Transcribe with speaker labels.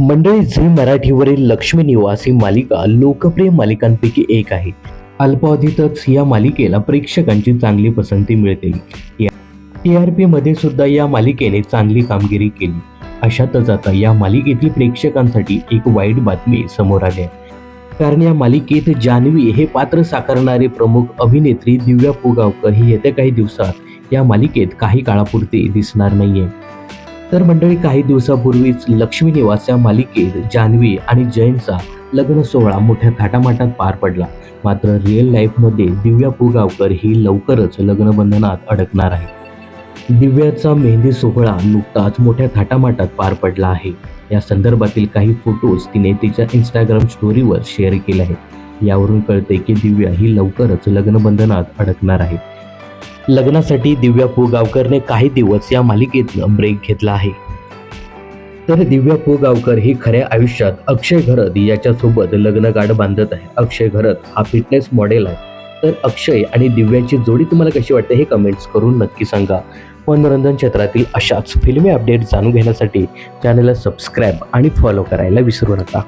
Speaker 1: मंडळी झी मराठीवरील लक्ष्मी निवासी मालिका लोकप्रिय मालिकांपैकी एक आहे. अल्पावधीतच या मालिकेला प्रेक्षकांची चांगली पसंती मिळते. टी आर पी मध्ये सुद्धा या मालिकेने चांगली कामगिरी केली. अशातच आता या मालिकेतील प्रेक्षकांसाठी एक वाईट बातमी समोर आली आहे. कारण या मालिकेत जान्हवी हे पात्र साकारणारे प्रमुख अभिनेत्री दिव्या पुगावकर ही येत्या काही दिवसात या मालिकेत काही काळापुरते दिसणार नाहीये. तर मंडळी काही दिवसापूर्वीच लक्ष्मी निवास या मालिकेत जान्हवी आणि जयंतचा लग्न सोहळा मोठ्या थाटामाटात पार पडला. मात्र रिअल लाईफमध्ये दिव्या पुगावकर ही लवकरच लग्नबंधनात अडकणार आहे. दिव्याचा मेहंदी सोहळा नुकताच मोठ्या थाटामाटात पार पडला आहे. या संदर्भातील काही फोटोज तिने तिच्या इंस्टाग्राम स्टोरीवर शेअर केले आहेत. यावरून कळते की दिव्या ही लवकरच लग्नबंधनात अडकणार आहे. लग्नासाठी दिव्या पुगावकरने काही दिवस या मालिकेतनं ब्रेक घेतला आहे. तर दिव्या पुगावकर ही खऱ्या आयुष्यात अक्षय घरत याच्यासोबत लग्न गाठ बांधत आहे. अक्षय घरत हा फिटनेस मॉडेल आहे. तर अक्षय आणि दिव्याची जोडी तुम्हाला कशी वाटते हे कमेंट्स करून नक्की सांगा. मनोरंजन क्षेत्रातील अशाच फिल्मी अपडेट जाणून घेण्यासाठी चॅनलला सबस्क्राईब आणि फॉलो करायला विसरू नका.